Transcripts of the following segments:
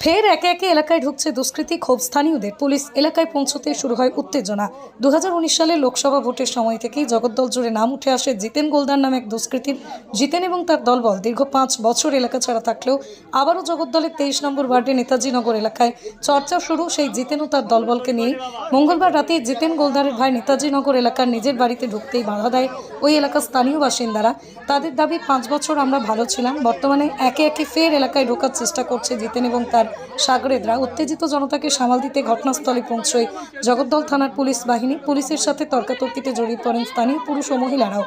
ফের একে একে এলাকায় ঢুকছে দুষ্কৃতী, ক্ষোভ স্থানীয়দের। পুলিশ এলাকায় পৌঁছতে শুরু হয় উত্তেজনা। দু সালে লোকসভা ভোটের সময় থেকেই জগদ্দল জুড়ে নাম উঠে আসে জিতেন গোলদার নামে এক দুষ্কৃতীর। জিতেন এবং তার দলবল দীর্ঘ পাঁচ বছর এলাকা ছাড়া থাকলেও আবারও জগদ্দলের তেইশ নম্বর ওয়ার্ডে নেতাজি নগর এলাকায় চর্চা শুরু সেই জিতেন ও তার দলবলকে নিয়ে মঙ্গলবার রাতে জিতেন গোলদারের ভাই নেতাজি নগর এলাকার নিজের বাড়িতে ঢুকতেই বাধা দেয় ওই এলাকার স্থানীয় বাসিন্দারা। তাদের দাবি, পাঁচ বছর আমরা ভালো ছিলাম, বর্তমানে একে একে ফের এলাকায় ঢোকার চেষ্টা করছে জিতেন এবং তার সাগরেদরা উত্তেজিত জনতাকে সামাল দিতে ঘটনাস্থলে পৌঁছয়। জগদ্দল থানার পুলিশ বাহিনী পুলিশের সাথে তর্কাতর্কিতে জড়িয়ে পড়েন স্থানীয় পুরুষ ও মহিলারাও।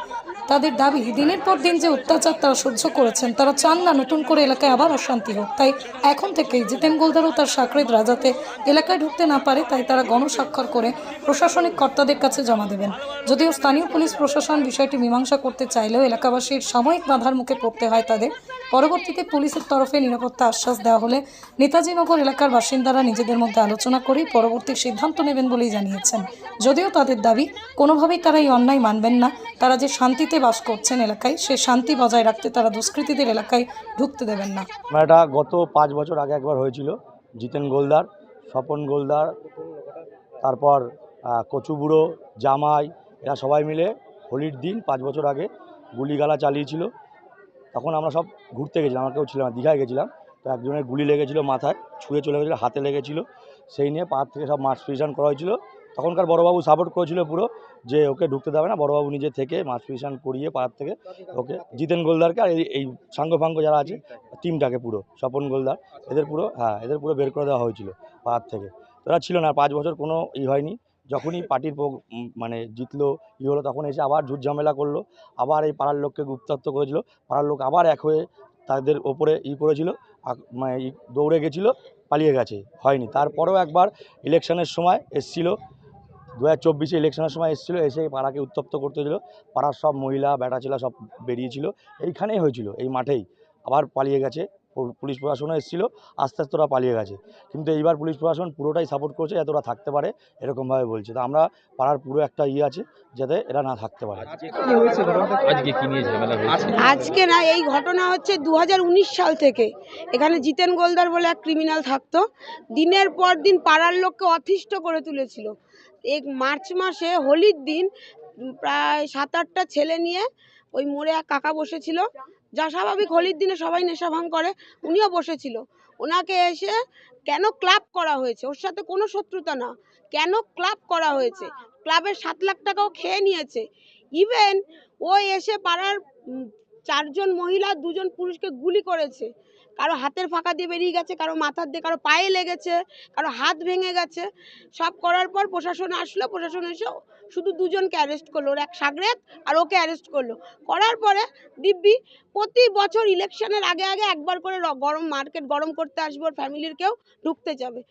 তাদের দাবি, দিনের পর দিন যে অত্যাচার তারা সহ্য করেছেন, তারা চান না নতুন করে এলাকায় আবার অশান্তি হোক। তাই এখন থেকেই জিতেন গোলদার ও তার সাকরেদরা যাতে এলাকায় ঢুকতে না পারে, তাই তারা গণস্বাক্ষর করে প্রশাসনিক কর্তাদের কাছে জমা দেবেন। যদিও স্থানীয় পুলিশ প্রশাসন বিষয়টি মীমাংসা করতে চাইলেও এলাকাবাসীর সাময়িক বাধার মুখে পড়তে হয় তাদের। পরবর্তীতে পুলিশের তরফে নিরাপত্তা আশ্বাস দেওয়া হলে নেতাজি নগর এলাকার বাসিন্দারা নিজেদের মধ্যে আলোচনা করেই পরবর্তী সিদ্ধান্ত নেবেন বলেই জানিয়েছেন। যদিও তাদের দাবি, কোনোভাবেই তারা এই অন্যায় মানবেন না। তারা যে শান্তিতে বাস করছেন এলাকায়, সে শান্তি বজায় রাখতে তারা দুষ্কৃতীদের এলাকায় ঢুকতে দেবেন না। এটা গত পাঁচ বছর আগে একবার হয়েছিল। জিতেন গোলদার, স্বপন গোলদার, তারপর কচুবুড়ো, জামাই, এরা সবাই মিলে হোলির দিন পাঁচ বছর আগে গুলিগালা চালিয়েছিল। তখন আমরা সব ঘুরতে গেছিলাম, আমরা কেউ ছিল না, দীঘায় গেছিলাম। তো একজনের গুলি লেগেছিল মাথায়, ছুঁড়ে চলে গেছিল, হাতে লেগেছিলো। সেই নিয়ে পাহাড় থেকে সব মার্চ পিটিশন করা হয়েছিল। তখনকার বড়বাবু সাপোর্ট করেছিল পুরো যে ওকে ঢুকতে দেবে না, বড়বাবু নিজে থেকে মার্চ পিটিশন করিয়ে পাহাড় থেকে ওকে জিতেন গোলদারকে আর এই সাঙ্গ ফাঙ্গ যারা আছে টিমটাকে পুরো, স্বপন গোলদার, এদের পুরো হ্যাঁ এদের পুরো বের করে দেওয়া হয়েছিল পাহাড় থেকে। তোরা ছিল না পাঁচ বছর কোনো ই হয়নি। যখনই পার্টির মানে জিতলো, ই হলো, তখন এসে আবার ঝুট ঝামেলা করল, আবার এই পাড়ার লোককে গুপ্তাত্ম করেছিল, পাড়ার লোক আবার এক হয়ে তাদের ওপরে ই করেছিল মানে দৌড়ে গেছিল, পালিয়ে গেছে, হয়নি। তারপরেও একবার ইলেকশনের সময় এসছিল দু হাজার চব্বিশে ইলেকশনের সময় এসেছিল, এসে পাড়াকে উত্তপ্ত করতে হয়েছিল পাড়ার সব মহিলা বেটাছেলা সব বেরিয়েছিল। এইখানেই হয়েছিল, এই মাঠেই। আবার পালিয়ে গেছে পুলিশ প্রশাসনও এসেছিল আস্তে আস্তে ওরা পালিয়ে গেছে। কিন্তু এইবার পুলিশ প্রশাসন পুরোটাই সাপোর্ট করছে যাতে ওরা থাকতে পারে এরকমভাবে বলছে। তো আমরা পাড়ার পুরো একটা ইয়ে আছে যাতে এরা না থাকতে পারে। আজকে না এই ঘটনা হচ্ছে দু হাজার উনিশ সাল থেকে। এখানে জিতেন গোলদার বলে এক ক্রিমিনাল থাকতো। দিনের পর দিন পাড়ার লোককে অতিষ্ঠ করে তুলেছিল। এক মার্চ মাসে হোলির দিন প্রায় সাত আটটা ছেলে নিয়ে ওই মোড়ে এক কাকা বসেছিল। যা স্বাভাবিক, হোলির দিনে সবাই নেশা ভাঙ করে, উনিও বসেছিল। ওনাকে এসে কেন ক্লাব করা হয়েছে? ওর সাথে কোনো শত্রুতা না। কেন ক্লাব করা হয়েছে? ক্লাবের সাত লাখ টাকাও খেয়ে নিয়েছে। ইভেন ও এসে পাড়ার চারজন মহিলা, দুজন পুরুষকে গুলি করেছে। কারও হাতের ফাঁকা দিয়ে বেরিয়ে গেছে, কারও মাথার দিয়ে, কারও পায়ে লেগেছে, কারও হাত ভেঙে গেছে। সব করার পর প্রশাসন আসলো, প্রশাসন এসে শুধু দুজনকে অ্যারেস্ট করল, ওর এক সাগরেত আর ওকে অ্যারেস্ট করল। করার পরে দিব্যি প্রতি বছর ইলেকশনের আগে আগে একবার করে গরম মার্কেট গরম করতে আসবে, ওর ফ্যামিলির কেউ ঢুকতে যাবে।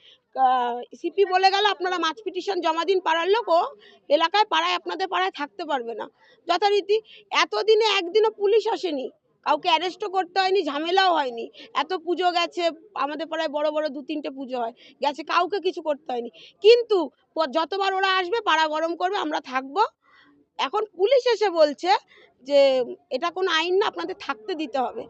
সিপি বলে গেল, আপনারা মাছ পিটিশন জমা দিন, পাড়ার লোক ও এলাকায় পাড়ায়, আপনাদের পাড়ায় থাকতে পারবে না। যথারীতি এতদিনে একদিনও পুলিশ আসেনি। কাউকে অ্যারেস্টও করতে হয়নি, ঝামেলাও হয়নি। এত পুজো গেছে, আমাদের পাড়ায় বড় বড় দু তিনটে পুজো হয়, গেছে, কাউকে কিছু করতে হয়নি। কিন্তু যতবার ওরা আসবে, পাড়া গরম করবে, আমরা থাকব। এখন পুলিশ এসে বলছে যে, এটা কোনো আইন না, আপনাদের থাকতে দিতে হবে।